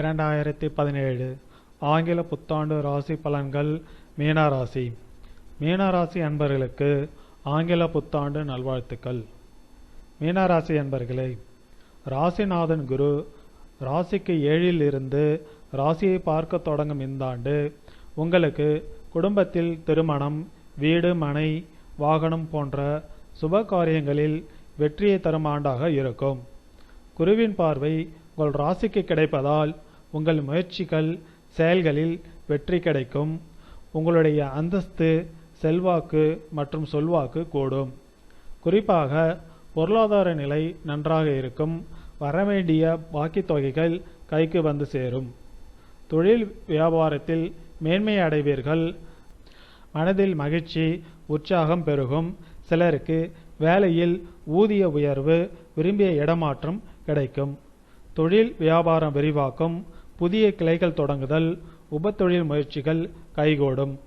இரண்டாயிரத்தி பதினேழு. ஆங்கில புத்தாண்டு ராசி பலன்கள் மீனராசி மீனராசி அன்பர்களுக்கு ஆங்கில புத்தாண்டு நல்வாழ்த்துக்கள். மீனராசி அன்பர்களே ராசிநாதன் குரு ராசிக்கு ஏழில் இருந்து ராசியை பார்க்க தொடங்கும் இந்த ஆண்டு உங்களுக்கு குடும்பத்தில் திருமணம் வீடு மனை வாகனம் போன்ற சுப காரியங்களில் வெற்றியை தரும் ஆண்டாக இருக்கும். குருவின் பார்வை உங்கள் ராசிக்கு கிடைப்பதால் உங்கள் முயற்சிகள் செயல்களில் வெற்றி கிடைக்கும். உங்களுடைய அந்தஸ்து செல்வாக்கு மற்றும் சொல்வாக்கு கூடும். குறிப்பாக பொருளாதார நிலை நன்றாக இருக்கும். வரவேண்டிய பாக்கித் தொகைகள் கைக்கு வந்து சேரும். தொழில் வியாபாரத்தில் மேன்மை அடைவீர்கள். மனதில் மகிழ்ச்சி உற்சாகம் பெருகும். சிலருக்கு வேலையில் ஊதிய உயர்வு விரும்பிய இடமாற்றம் கிடைக்கும். தொழில் வியாபாரம் விரிவாக்கும் புதிய கிளைகள் தொடங்குதல் உபத்தொழில் முயற்சிகள் கைகூடும்.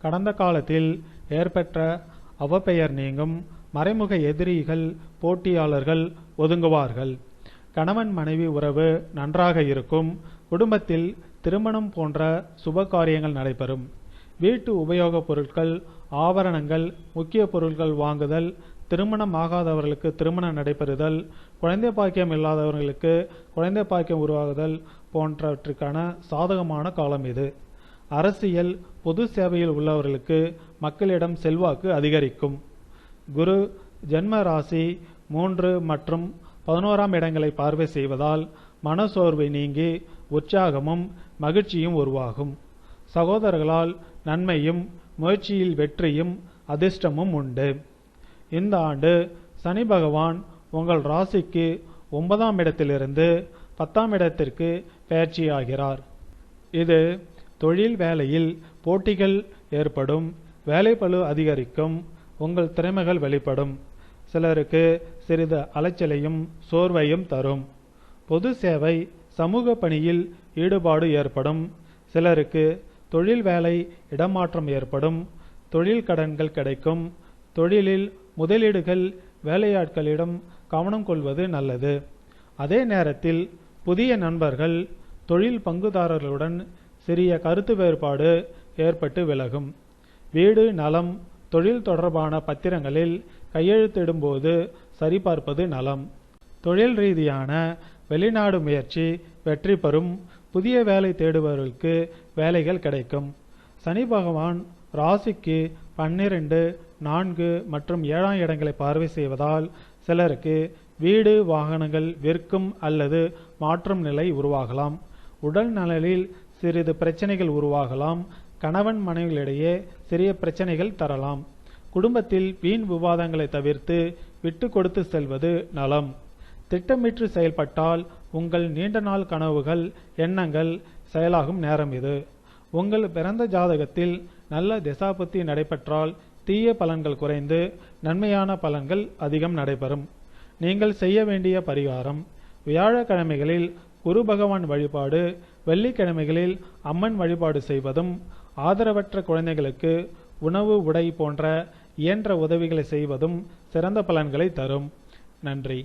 கடந்த காலத்தில் ஏற்பட்ட அவப்பெயர் நீங்கும் மறைமுக எதிரிகள் போட்டியாளர்கள் ஒதுங்குவார்கள். கணவன் மனைவி உறவு நன்றாக இருக்கும் குடும்பத்தில் திருமணம் போன்ற சுப காரியங்கள் நடைபெறும். வீட்டு உபயோகப் பொருட்கள் ஆபரணங்கள் முக்கிய பொருட்கள் வாங்குதல் திருமணம் ஆகாதவர்களுக்கு திருமணம் நடைபெறுதல் குழந்தை பாக்கியம் இல்லாதவர்களுக்கு குழந்தை பாக்கியம் உருவாகுதல் போன்றவற்றுக்கான சாதகமான காலம் இது. அரசியல் பொது சேவையில் உள்ளவர்களுக்கு மக்களிடம் செல்வாக்கு அதிகரிக்கும். குரு ஜென்ம ராசி மூன்று மற்றும் பதினோராம் இடங்களை பார்வை செய்வதால் மனசோர்வை நீங்கி உற்சாகமும் மகிழ்ச்சியும் உருவாகும். சகோதரர்களால் நன்மையும் முயற்சியில் வெற்றியும் அதிர்ஷ்டமும் உண்டு. இந்த ஆண்டு சனி பகவான் உங்கள் ராசிக்கு ஒன்பதாம் இடத்திலிருந்து பத்தாம் இடத்திற்கு பயிற்சியாகிறார். இது தொழில் வேலையில் போட்டிகள் ஏற்படும் வேலைப்பளு அதிகரிக்கும் உங்கள் திறமைகள் வெளிப்படும் சிலருக்கு சிறிது அலைச்சலையும் சோர்வையும் தரும். பொது சேவை சமூக பணியில் ஈடுபாடு ஏற்படும் சிலருக்கு தொழில் வேலை இடமாற்றம் ஏற்படும் தொழில் கடன்கள் கிடைக்கும் தொழிலில் முதலீடுகள் வேலையாட்களிடம் கவனம் கொள்வது நல்லது. அதே நேரத்தில் புதிய நண்பர்கள் தொழில் பங்குதாரர்களுடன் சிறிய கருத்து வேறுபாடு ஏற்பட்டு விலகும். வீடு நலம் தொழில் தொடர்பான பத்திரங்களில் கையெழுத்திடும்போது சரிபார்ப்பது நலம். தொழில் ரீதியான வெளிநாடு முயற்சி வெற்றி பெறும். புதிய வேலை தேடுபவர்களுக்கு வேலைகள் கிடைக்கும். சனி பகவான் ராசிக்கு பன்னிரண்டு நான்கு மற்றும் ஏழாம் இடங்களை பார்வை செய்வதால் சிலருக்கு வீடு வாகனங்கள் விற்கும் அல்லது மாற்றும் நிலை உருவாகலாம். உடல் நலனில் சிறிது பிரச்சனைகள் உருவாகலாம். கணவன் மனைவிகளிடையே சிறிய பிரச்சனைகள் தரலாம். குடும்பத்தில் வீண் விவாதங்களை தவிர்த்து விட்டு கொடுத்து செல்வது நலம். திட்டமிட்டு செயல்பட்டால் உங்கள் நீண்ட நாள் கனவுகள் எண்ணங்கள் செயலாகும் நேரம் இது. உங்கள் பிறந்த ஜாதகத்தில் நல்ல திசாபத்தி நடைபெற்றால் தீய பலன்கள் குறைந்து நன்மையான பலன்கள் அதிகம் நடைபெறும். நீங்கள் செய்ய வேண்டிய பரிகாரம் வியாழக்கிழமைகளில் குரு பகவான் வழிபாடு வெள்ளிக்கிழமைகளில் அம்மன் வழிபாடு செய்வதும் ஆதரவற்ற குழந்தைகளுக்கு உணவு உடை போன்ற இயன்ற உதவிகளை செய்வதும் சிறந்த பலன்களை தரும். நன்றி.